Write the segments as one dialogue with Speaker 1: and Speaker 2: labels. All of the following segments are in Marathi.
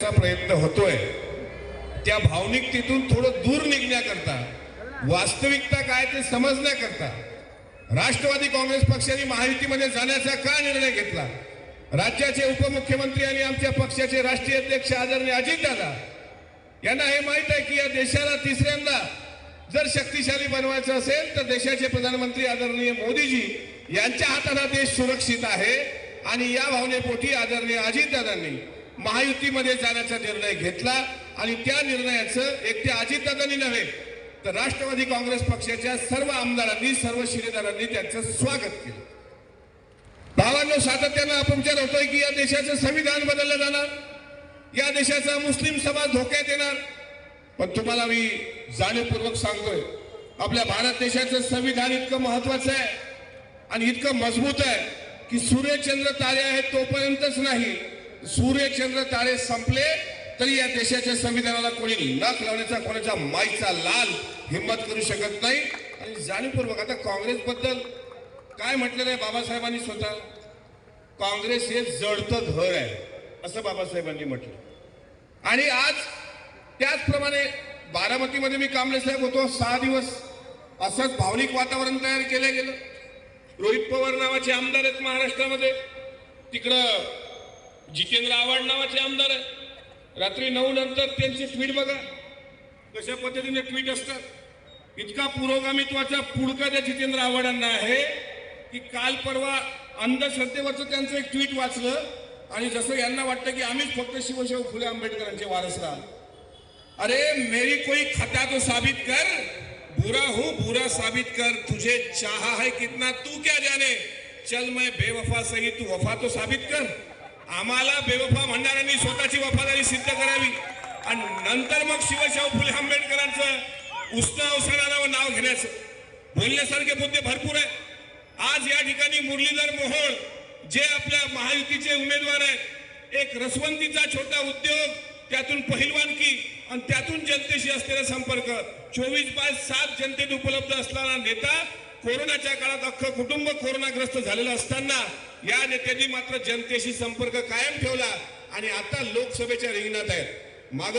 Speaker 1: प्रयत्न होतोय. त्या भावनिकतेतून थोडं दूर निघण्याकरता वास्तविकता काय ते समजण्याकरता राष्ट्रवादी काँग्रेस पक्षाने महायुतीमध्ये जाण्याचा का निर्णय घेतला? राज्याचे उपमुख्यमंत्री आणि आमच्या पक्षाचे राष्ट्रीय अध्यक्ष आदरणीय अजितदादा यांना हे माहीत आहे की या देशाला तिसऱ्यांदा जर शक्तिशाली बनवायचं असेल तर देशाचे प्रधानमंत्री आदरणीय मोदीजी यांच्या हाताला देश सुरक्षित आहे. आणि या भावनेपोटी आदरणीय अजितदादांनी महायुतीमध्ये जाण्याचा निर्णय घेतला आणि त्या निर्णयाचं एकट्या अजितदादांनी नव्हे तर राष्ट्रवादी काँग्रेस पक्षाच्या सर्व आमदारांनी सर्व शिलेदारांनी त्यांचं स्वागत केलं. भावांना सातत्यानं अपविचार होतोय की या देशाचं संविधान बदललं जाणार? या देशाचा मुस्लिम समाज धोक्यात येणार? पण तुम्हाला मी जाणीवपूर्वक सांगतोय आपल्या भारत देशाचं संविधान इतकं महत्वाचं आहे आणि इतकं मजबूत आहे की सूर्यचंद्र तारे आहेत तोपर्यंतच नाही. सूर्यचंद्र तारे संपले तरी या देशाच्या संविधानाला कोणी नख लावण्याचा कोणाच्या माईचा लाल हिंमत करू शकत नाही. आणि जाणीवपूर्वक आता काँग्रेसबद्दल काय म्हटलेलं आहे बाबासाहेबांनी स्वतः? काँग्रेस हे जडतं घर आहे असं बाबासाहेबांनी म्हटलं. आणि आज त्याचप्रमाणे बारामतीमध्ये मी कामले साहेब होतो सहा दिवस असंच भावनिक वातावरण तयार केलं गेलं. रोहित पवार नावाचे आमदार आहेत महाराष्ट्रामध्ये. तिकडं जितेंद्र आव्हाड नावाचे आमदार आहे रात्री नऊ नंतर त्यांची ट्विट बघा. कशा पद्धतीने ट्विट असतात. इतका पुरोगामित्वाचा पुडका त्या जितेंद्र आव्हाडांना आहे की काल परवा अंधश्रद्धेवरचं त्यांचं एक ट्विट वाचलं आणि जसं यांना वाटतं की आम्हीच फक्त शिवशाहू फुले आंबेडकरांचे वारसदार अरे मेरी कोई खता तो साबित कर बुरा हूं बुरा साबित कर तुझे चाहा है कितना तू क्या जाने? चल मैं बेवफा सही तू वफा तो साबित कर. आम्हाला बेवफा म्हणणाऱ्यांनी स्वतःची वफादारी सिद्ध करावी. आणि नंतर मग शिवशाहू फुले आंबेडकरांचं उष्ण अवसराला नाव घेण्याचं. बोलण्यासारखे मुद्दे भरपूर आहेत. आज या ठिकाणी मुरलीधर मोहोळ जे आपल्या महायुतीचे उमेदवार आहेत एक रसवंतीचा छोटा उद्योग त्यातून पहिलवानकी आणि त्यातून जनतेशी असलेला संपर्क. चोवीस पाच सात जनतेत उपलब्ध असणारा नेता कोरोनाच्या काळात अख्खं कुटुंब कोरोनाग्रस्त झालेलं असताना या नेत्यांनी मात्र जनतेशी संपर्क कायम ठेवला आणि आता लोकसभेच्या रिंगणात आहेत. माग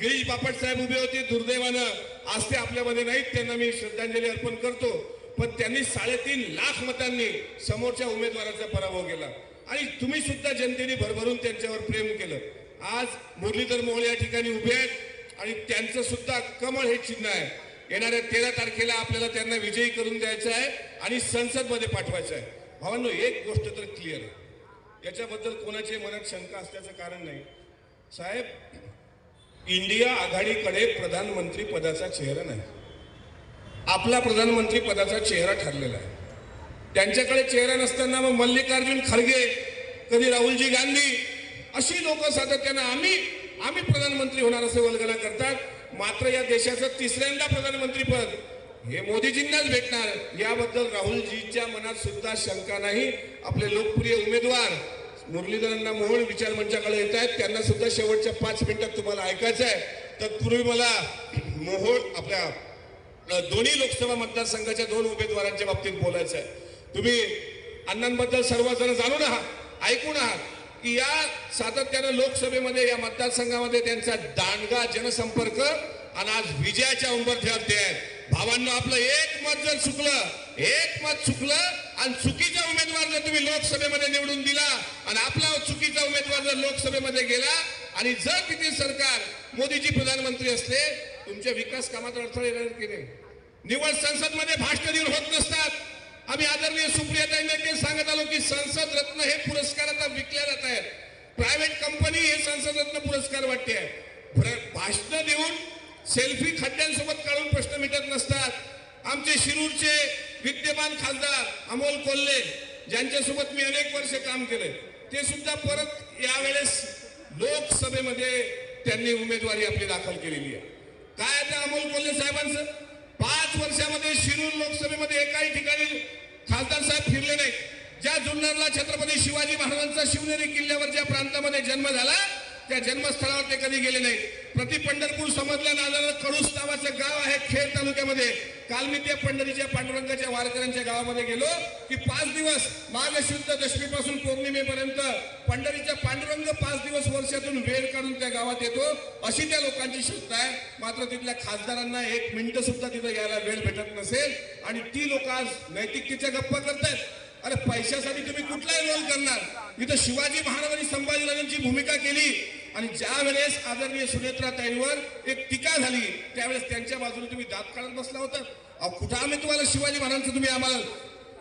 Speaker 1: गिरीश बापट साहेब उभे होते दुर्दैवानं आज ते आपल्यामध्ये नाहीत त्यांना मी श्रद्धांजली अर्पण करतो. पण त्यांनी साडेतीन लाख मतांनी समोरच्या उमेदवाराचा पराभव केला. आणि तुम्ही सुद्धा जनतेने भरभरून त्यांच्यावर प्रेम केलं. आज मुरलीधर मोहोळ या ठिकाणी उभे आहेत आणि त्यांचं सुद्धा कमळ हे चिन्ह आहे. येणाऱ्या तेरा तारखेला आपल्याला त्यांना विजयी करून द्यायचं आहे आणि संसदमध्ये पाठवायचं आहे. भावांनो एक गोष्ट तर क्लिअर आहे. याच्याबद्दल कोणाची मनात शंका असल्याचं कारण नाही. साहेब इंडिया आघाडीकडे प्रधानमंत्री पदाचा चेहरा नाही. आपला प्रधानमंत्री पदाचा चेहरा ठरलेला आहे. त्यांच्याकडे चेहरा नसताना मग मल्लिकार्जुन खरगे कधी राहुलजी गांधी अशी लोक सातत्यानं आम्ही आम्ही प्रधानमंत्री होणार असे वल्गना करतात. मात्र या देशाचं तिसऱ्यांदा प्रधानमंत्रीपद हे मोदीजींनाच भेटणार. याबद्दल राहुलजीच्या मनात सुद्धा शंका नाही. आपले लोकप्रिय उमेदवार मुरलीधरांना मोहोळ विचार मंचाकडे येत आहेत. त्यांना सुद्धा शेवटच्या पाच मिनिटात तुम्हाला ऐकायचं आहे. तत्पूर्वी मला मोहोळ आपल्या दोन्ही लोकसभा मतदारसंघाच्या दोन उमेदवारांच्या बाबतीत बोलायचं आहे. तुम्ही अण्णांबद्दल सर्वजण जाणून आहात ऐकून आहात. की या सातत्यानं लोकसभेमध्ये या मतदारसंघामध्ये त्यांचा दांडगा जनसंपर्क आणि आज विजयाच्या उंबरठ्यावर ते आहेत. भावांनो आपलं एक मत जर चुकलं एक मत चुकलं आणि चुकीचा उमेदवार जर तुम्ही लोकसभेमध्ये निवडून दिला आणि आपला चुकीचा उमेदवार जर लोकसभेमध्ये गेला आणि जर तिथे सरकार मोदीजी प्रधानमंत्री असले तुमच्या विकास कामात अडथळे येणार की नाही? निवड संसदमध्ये भाषण देऊन होत नसतात. आम्ही आदरणीय सुप्रियाताईंना ते सांगत आलो की संसद रत्न हे पुरस्कार आता विकल्या जात आहेत. प्रायव्हेट कंपनी हे संसद रत्न पुरस्कार वाटते आहे भाषण देऊन सेल्फी खड्ड्यांसोबत काढून प्रश्न मिटत नसतात. आमचे शिरूरचे विद्यमान खासदार अमोल कोल्हे ज्यांच्यासोबत मी अनेक वर्ष काम केले ते सुद्धा परत यावेळेस लोकसभेमध्ये त्यांनी उमेदवारी आपली दाखल केलेली आहे. काय आता अमोल कोल्हे साहेबांचं? पाच वर्षामध्ये शिरूर लोकसभेमध्ये एकाही ठिकाणी खासदार साहेब फिरले नाही ज्या जुन्नरला छत्रपती शिवाजी महाराजांचा शिवनेरी किल्ल्यावर ज्या प्रांतामध्ये जन्म झाला त्या जन्मस्थळावर ते कधी गेले नाही प्रति पंढरपूर समजल्या नावानं कडूस नावाचं गाव आहे खेड तालुक्यामध्ये. काल मी त्या पंढरीच्या पांडुरंगाच्या वारकऱ्यांच्या गावामध्ये गेलो की पाच दिवस माघ शुद्ध दशमीपासून पौर्णिमेपर्यंत पंढरीच्या पांडुरंग पाच दिवस वर्षातून वेळ काढून त्या गावात येतो. अशी त्या लोकांची श्रद्धा आहे. मात्र तिथल्या खासदारांना एक मिनिट सुद्धा तिथं यायला वेळ भेटत नसेल. आणि ती लोक आज नैतिकतेच्या गप्पा करतायत. अरे पैशासाठी तुम्ही कुठलाही रोल करणार. इथं शिवाजी महाराजांनी संभाजीराजांची भूमिका केली. आणि ज्या वेळेस आदरणीय सुनेत्राताईंवर एक टीका झाली त्यावेळेस त्यांच्या बाजूने तुम्ही दात काढत बसला होता. अहो कुठं आम्ही तुम्हाला शिवाजी महाराजांचा तुम्ही आम्हाला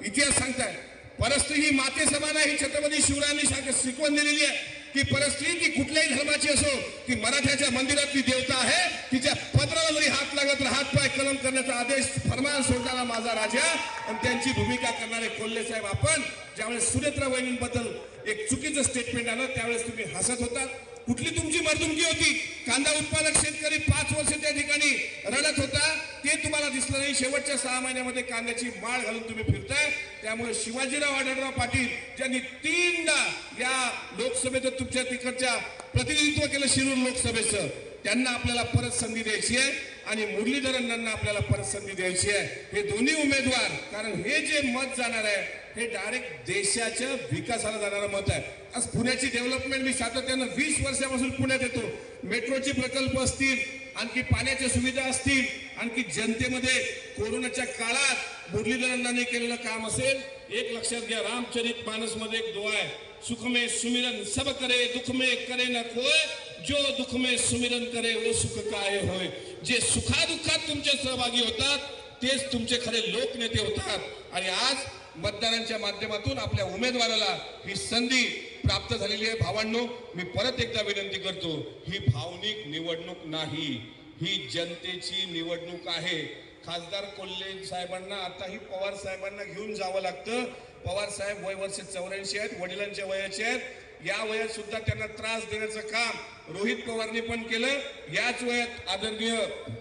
Speaker 1: इतिहास सांगताय? परस्त्री ही माते समान आहे ही छत्रपती शिवरायांनी शिकवण दिलेली आहे. की परस्त्री ती कुठल्याही धर्माची असो ती मराठ्याच्या मंदिरातली देवता आहे तिच्या पत्राला जरी हात लागत हात पाय कलम करण्याचा आदेश फरमान सोडताना माझा राजा आणि त्यांची भूमिका करणारे कोल्हे साहेब आपण ज्यावेळेस सुरेत्रा वहिनींबद्दल एक चुकीचं स्टेटमेंट आलं त्यावेळेस तुम्ही हसत होता कुठली तुमची मर्दुमकी होती? कांदा उत्पादक शेतकरी पाच वर्ष त्या ठिकाणी रडत होता. ते तुम्हाला दिसलं नाही. शेवटच्या सहा महिन्यामध्ये कांद्याची माळ घालून तुम्ही फिरताय. त्यामुळे शिवाजीराव आढळराव पाटील ज्यांनी तीनदा या लोकसभेचं तुमच्या तिकडच्या प्रतिनिधित्व केलं शिरूर लोकसभेचं. त्यांना आपल्याला परत संधी द्यायची आहे आणि मुरलीधरन यांना आपल्याला परत संधी द्यायची आहे. हे दोन्ही उमेदवार कारण हे जे मत जाणार आहे हे डायरेक्ट देशाच्या विकासाला जाणारं मत आहे. आज पुण्याची डेव्हलपमेंट मी सातत्यानं वीस वर्षापासून पुण्यात येतो. मेट्रोचे प्रकल्प असतील आणखी पाण्याच्या सुविधा असतील आणखी जनतेमध्ये कोरोनाच्या काळात मुरलीधरांनी केलेलं काम असेल एक लक्षात घ्या रामचरित मानसमध्ये एक दुआ आहे. सुखमे सुमिरन सब करे दुखमे करे न कोय जो दुखमे सुमिरन करे वो सुख काय होय? जे सुखादुःखात तुमचे सहभागी होतात तेच तुमचे खरे लोकनेते होतात. आणि आज मतदारांच्या माध्यमातून आपल्या उमेदवाराला ही संधी प्राप्त झालेली आहे. भावांनो मी परत एकदा विनंती करतो ही भावनिक निवडणूक नाही. ही जनतेची निवडणूक आहे. खासदार कोल्हे साहेबांना आताही पवार साहेबांना घेऊन जावं लागतं. पवार साहेब वय वर्ष चौऱ्याऐंशी आहेत वडिलांच्या वयाचे आहेत. या वयात सुद्धा त्यांना त्रास देण्याचं काम रोहित पवारने पण केलं. याच वयात आदरणीय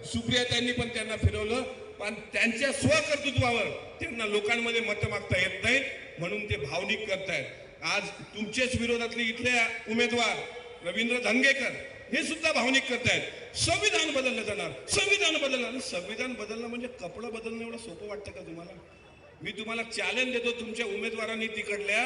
Speaker 1: सुप्रिया त्यांनी पण त्यांना फिरवलं. पण त्यांच्या स्वकर्तृत्वावर त्यांना लोकांमध्ये मतं मागता येत नाहीत म्हणून ते भावनिक करतायत. आज तुमचेच विरोधातले इथले उमेदवार रवींद्र धंगेकर हे सुद्धा भावनिक करतायत. संविधान बदललं जाणार संविधान बदललं आणि संविधान बदलणं म्हणजे कपडं बदलणं एवढं सोपं वाटतं का तुम्हाला? मी तुम्हाला चॅलेंज देतो तुमच्या उमेदवारांनी तिकडल्या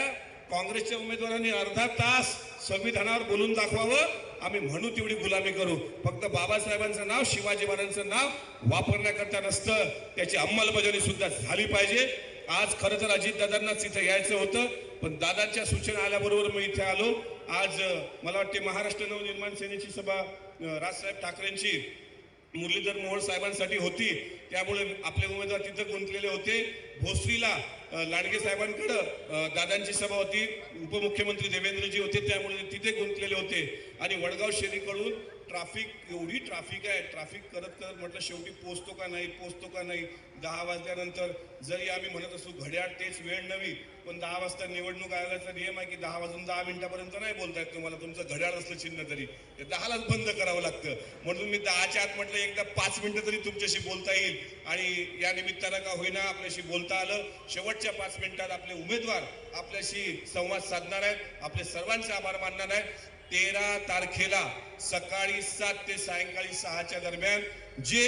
Speaker 1: काँग्रेसच्या उमेदवारांनी अर्धा तास संविधानावर बोलून दाखवावं. आम्ही म्हणू तेवढी गुलामी करू. फक्त बाबासाहेबांचं नाव शिवाजी महाराजांचं नाव वापरण्याकरता नसतं. त्याची अंमलबजावणी सुद्धा झाली पाहिजे. आज खरं तर अजितदादांनाच इथं यायचं होतं पण दादांच्या सूचना आल्याबरोबर मी इथे आलो. आज मला वाटते महाराष्ट्र नवनिर्माण सेनेची सभा राजसाहेब ठाकरेंची मुरलीधर मोहोळ साहेबांसाठी होती. त्यामुळे आपले उमेदवार तिथं गुंतलेले होते. भोसरीला लाडगे साहेबांकडं दादांची सभा होती. उपमुख्यमंत्री देवेंद्रजी होते त्यामुळे तिथे गुंतलेले होते. आणि वडगाव शेरीकडून ट्राफिक एवढी ट्राफिक आहे. ट्राफिक करत करत म्हटलं शेवटी पोचतो का नाही पोचतो का नाही? दहा वाजल्यानंतर जरी आम्ही म्हणत असू घड्याळ तेच वेळ नवी पण दहा वाजता निवडणूक आयोगाचा नियम आहे की दहा वाजून दहा मिनिटापर्यंत नाही बोलतायत तुम्हाला. तुमचं घड्याळ असलं चिन्ह तरी. ते दहालाच बंद करावं लागतं. म्हणून मी दहाच्या आत म्हटलं एकदा पाच मिनिटं तरी तुमच्याशी बोलता येईल. आणि या निमित्तानं का होईना आपल्याशी बोलता आलं. शेवटच्या पाच मिनिटात आपले उमेदवार आपल्याशी संवाद साधणार आहेत. आपले सर्वांचे आभार मानणार आहेत. तेरा तारखेला सकाळी सात ते सायंकाळी सहाच्या दरम्यान जे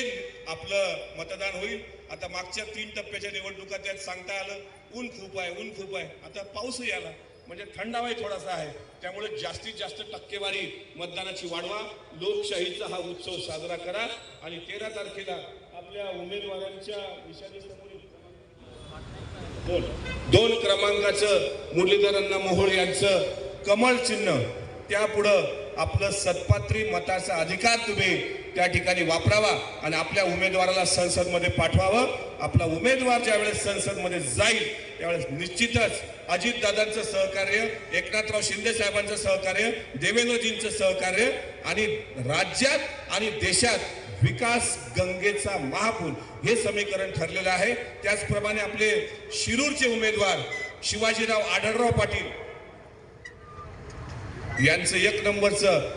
Speaker 1: आपलं मतदान होईल आता मागच्या तीन टप्प्याच्या निवडणुका त्यात सांगता आलं ऊन खूप आहे ऊन खूप आहे. आता पाऊसही आला म्हणजे थंडावाही थोडासा आहे. त्यामुळे जास्तीत जास्त टक्केवारी मतदानाची वाढवा लोकशाहीचा हा उत्सव साजरा करा आणि तेरा तारखेला आपल्या उमेदवारांच्या विषयासमोरील दोन दोन क्रमांकाचं मुरलीधरांना मोहोळ यांचं कमळ चिन्ह. त्यापुढं आपलं सत्पात्री मताचा अधिकार तुम्ही त्या ठिकाणी वापरावा आणि आपल्या उमेदवाराला संसदमध्ये पाठवावं. आपला उमेदवार ज्यावेळेस संसदमध्ये जाईल त्यावेळेस निश्चितच अजितदादांचं सहकार्य एकनाथराव शिंदे साहेबांचं सहकार्य देवेंद्रजींचं सहकार्य आणि राज्यात आणि देशात विकास गंगेचा महापूर हे समीकरण ठरलेलं आहे. त्याचप्रमाणे आपले शिरूरचे उमेदवार शिवाजीराव आढळराव पाटील यांचं एक नंबरचं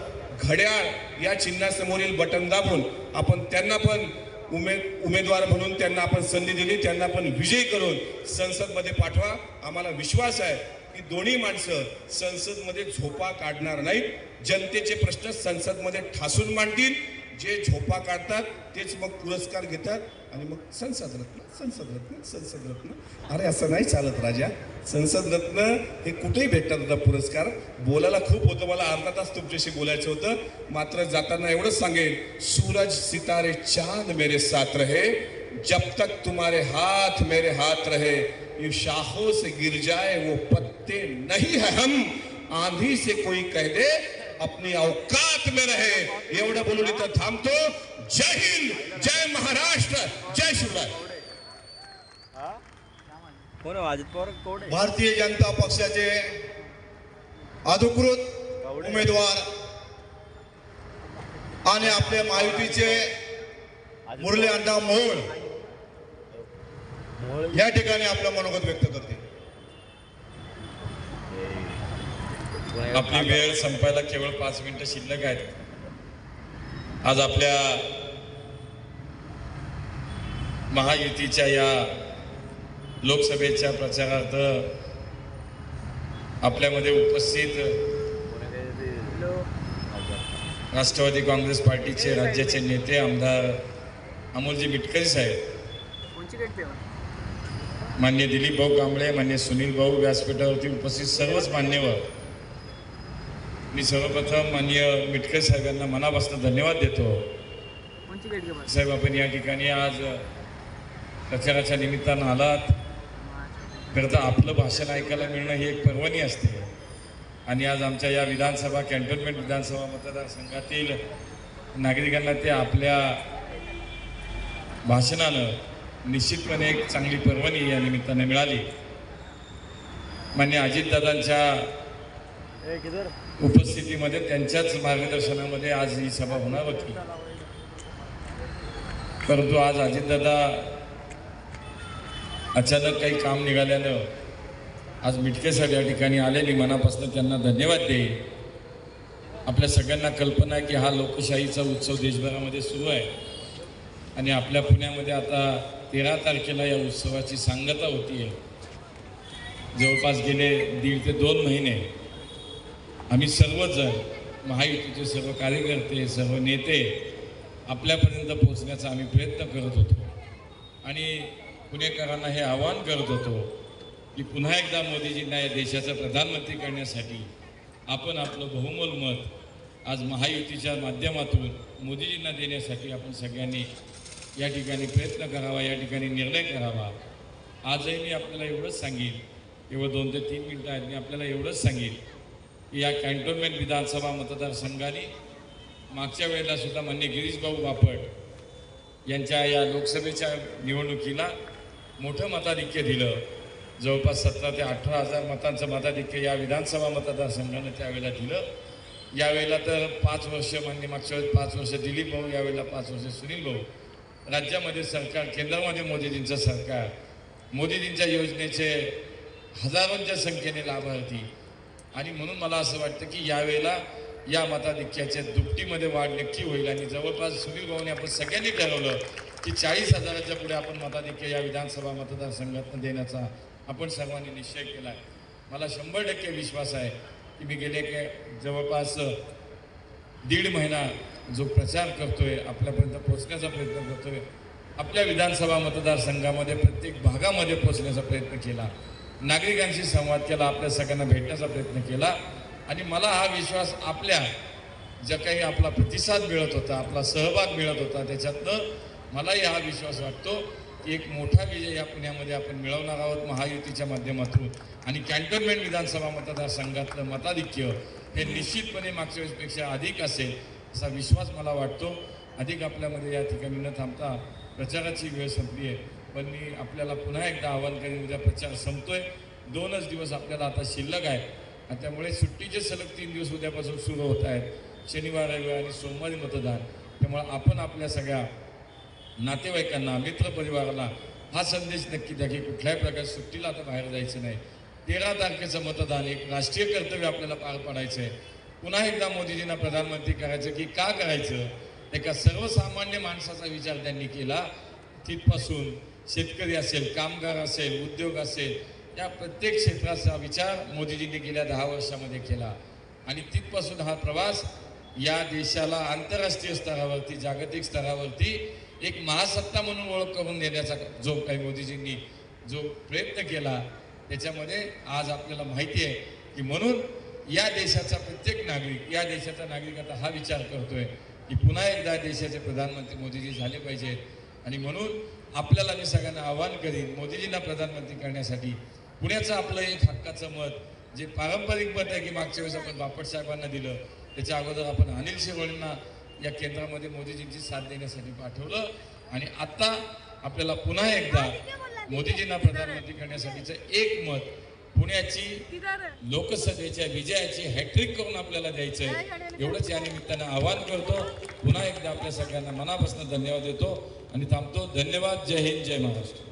Speaker 1: घड्याळ या चिन्हासमोरील बटन दाबून आपण त्यांना पण उमेद उमेदवार म्हणून त्यांना आपण संधी दिली त्यांना पण विजयी करून संसदमध्ये पाठवा. आम्हाला विश्वास आहे की की दोन्ही माणसं संसदमध्ये झोपा काढणार नाहीत. जनतेचे प्रश्न संसदमध्ये ठासून मांडतील. जे झोपा काढतात तेच मग पुरस्कार घेतात आणि मग संसद रत्न संसद रत्न संसद रत्न अरे असं नाही चालत राजा. संसद रत्न हे कुठेही भेटतात होता पुरस्कार. बोलायला खूप होतं. मला अर्धा तास तुमच्याशी बोलायचं होतं. मात्र जाताना एवढंच सांगेल सूरज सितारे चांद मेरे साथ रहे. जब तक तुम्हारे हाथ मेरे हाथ रहे. ये शाखों से गिर जाए वो पत्ते नहीं है हम. आंधी से कोई कह दे अपनी औकात में रहे. एवढं बोलून इथं थांबतो. जय हिंद जय महाराष्ट्र जय शिवराय.
Speaker 2: भारतीय जनता पक्षाचे अधिकृत उमेदवार आणि आपल्या महायुतीचे मुरली अण्णा मोहोळ. या ठिकाणी आपलं मनोगत व्यक्त करते.
Speaker 3: आपली वेळ संपायला केवळ पाच मिनिटं शिल्लक आहेत. आज आपल्या महायुतीच्या या लोकसभेच्या प्रचारार्थ आपल्यामध्ये उपस्थित राष्ट्रवादी काँग्रेस पार्टीचे राज्याचे नेते आमदार अमोलजी मिटकरी साहेब. मान्य दिलीप भाऊ कांबळे मान्य सुनील भाऊ व्यासपीठावरती उपस्थित सर्वच मान्यवर मी सर्वप्रथम मान्य मिटकर साहेबांना मनापासून धन्यवाद देतो. साहेब आपण या ठिकाणी आज प्रचाराच्या निमित्तानं आलात. खरं तर आपलं भाषण ऐकायला मिळणं ही एक पर्वणी असते. आणि आज आमच्या या विधानसभा कॅन्टोन्मेंट विधानसभा मतदारसंघातील नागरिकांना ते आपल्या भाषणानं निश्चितपणे एक चांगली पर्वणी या निमित्तानं मिळाली. मान्य अजितदादांच्या
Speaker 4: ए, किधर?
Speaker 3: उपस्थितीमध्ये त्यांच्याच मार्गदर्शनामध्ये आज ही सभा होणार होती. परंतु आज अजितदादा अचानक काही काम निघाल्यानं आज मिटके या ठिकाणी आलेली. मनापासून त्यांना धन्यवाद दे आपल्या सगळ्यांना कल्पना आहे की हा लोकशाहीचा उत्सव देशभरामध्ये सुरू आहे. आणि आपल्या पुण्यामध्ये आता तेरा तारखेला या उत्सवाची सांगता होती आहे जवळपास गेले दीड ते दोन महिने आम्ही सर्वजण महायुतीचे सर्व कार्यकर्ते सर्व नेते आपल्यापर्यंत पोहोचण्याचा आम्ही प्रयत्न करत होतो. आणि पुणेकरांना हे आवाहन करत होतो की पुन्हा एकदा मोदीजींना या देशाचं प्रधानमंत्री करण्यासाठी आपण आपलं बहुमोल मत आज महायुतीच्या माध्यमातून मोदीजींना देण्यासाठी आपण सगळ्यांनी या ठिकाणी प्रयत्न करावा या ठिकाणी निर्णय करावा. आजही मी आपल्याला एवढंच सांगेन एवढं दोन ते तीन मिनटं आहेत मी आपल्याला एवढंच सांगेन या कॅन्टोन्मेंट विधानसभा मतदारसंघाने मागच्या वेळेला सुद्धा मान्य गिरीशभाऊ बापट यांच्या या लोकसभेच्या निवडणुकीला मोठं मताधिक्य दिलं. जवळपास सतरा ते अठरा हजार मतांचं मताधिक्य या विधानसभा मतदारसंघानं त्यावेळेला दिलं. यावेळेला तर पाच वर्ष मान्य मागच्या वेळेस पाच वर्ष दिलीप भाऊ यावेळेला पाच वर्ष सुनील भाऊ. राज्यामध्ये सरकार केंद्रामध्ये मोदीजींचं सरकार. मोदीजींच्या योजनेचे हजारोंच्या संख्येने लाभार्थी आणि म्हणून मला असं वाटतं की यावेळेला या मताधिक्याच्या दुपटीमध्ये वाढ नक्की होईल. आणि जवळपास सुनील भाऊने आपण सगळ्यांनी ठरवलं की चाळीस हजाराच्या पुढे आपण मताधिक्य या विधानसभा मतदारसंघातून देण्याचा आपण सर्वांनी निश्चय केला आहे मला शंभर टक्के विश्वास आहे की मी गेले के जवळपास दीड महिना जो प्रचार करतोय आपल्यापर्यंत पोचण्याचा प्रयत्न करतोय आपल्या विधानसभा मतदारसंघामध्ये प्रत्येक भागामध्ये पोचण्याचा प्रयत्न केला. नागरिकांशी संवाद केला आपल्या सगळ्यांना भेटण्याचा प्रयत्न केला. आणि मला हा विश्वास आपल्या ज्या काही आपला प्रतिसाद मिळत होता आपला सहभाग मिळत होता त्याच्यातनं मलाही हा विश्वास वाटतो की एक मोठा विजय या पुण्यामध्ये आपण मिळवणार आहोत महायुतीच्या माध्यमातून. आणि कॅन्टोन्मेंट विधानसभा मतदारसंघातलं मताधिक्य हे निश्चितपणे मागच्या वेळेसपेक्षा अधिक असेल असा विश्वास मला वाटतो. अधिक आपल्यामध्ये या ठिकाणी न थांबता प्रचाराची वेळ संपली आहे. पण मी आपल्याला पुन्हा एकदा आवाहन करेन उद्या प्रचार संपतोय. दोनच दिवस आपल्याला आता शिल्लक आहे. आणि त्यामुळे सुट्टीचे सलग तीन दिवस उद्यापासून सुरू होत आहेत. शनिवार रविवार आणि सोमवारी मतदान. त्यामुळे आपण आपल्या सगळ्या नातेवाईकांना मित्रपरिवाराला हा संदेश नक्की द्या की कुठल्याही प्रकारे सुट्टीला आता बाहेर जायचं नाही. तेरा तारखेचं मतदान एक राष्ट्रीय कर्तव्य आपल्याला पार पाडायचं आहे पुन्हा एकदा मोदीजींना प्रधानमंत्री करायचं की का करायचं? एका सर्वसामान्य माणसाचा विचार त्यांनी केला. तिथपासून शेतकरी असेल कामगार असेल उद्योग असेल या प्रत्येक क्षेत्राचा विचार मोदीजींनी गेल्या दहा वर्षामध्ये केला. आणि तिथपासून हा प्रवास या देशाला आंतरराष्ट्रीय स्तरावरती जागतिक स्तरावरती एक महासत्ता म्हणून ओळख करून देण्याचा जो काही मोदीजींनी जो प्रयत्न केला त्याच्यामध्ये आज आपल्याला माहिती आहे की म्हणून या देशाचा प्रत्येक नागरिक या देशाचा नागरिक आता हा विचार करतोय की पुन्हा एकदा देशाचे प्रधानमंत्री मोदीजी झाले पाहिजेत. आणि म्हणून आपल्याला मी सगळ्यांना आवाहन करीन मोदीजींना प्रधानमंत्री करण्यासाठी. पुण्याचं आपलं एक हक्काचं मत जे पारंपरिक मत आहे की मागच्या वेळेस आपण बापट साहेबांना दिलं त्याच्या अगोदर आपण अनिल शिरोळेंना या केंद्रामध्ये मोदीजींची साथ देण्यासाठी पाठवलं. आणि आता आपल्याला पुन्हा एकदा मोदीजींना प्रधानमंत्री करण्यासाठीचं एक मत पुण्याची लोकसभेच्या विजयाची हॅट्रिक करून आपल्याला द्यायचं आहे एवढंच या निमित्तानं आवाहन करतो. पुन्हा एकदा आपल्या सगळ्यांना मनापासून धन्यवाद देतो. आणि थांबतो. धन्यवाद. जय हिंद. जय महाराष्ट्र.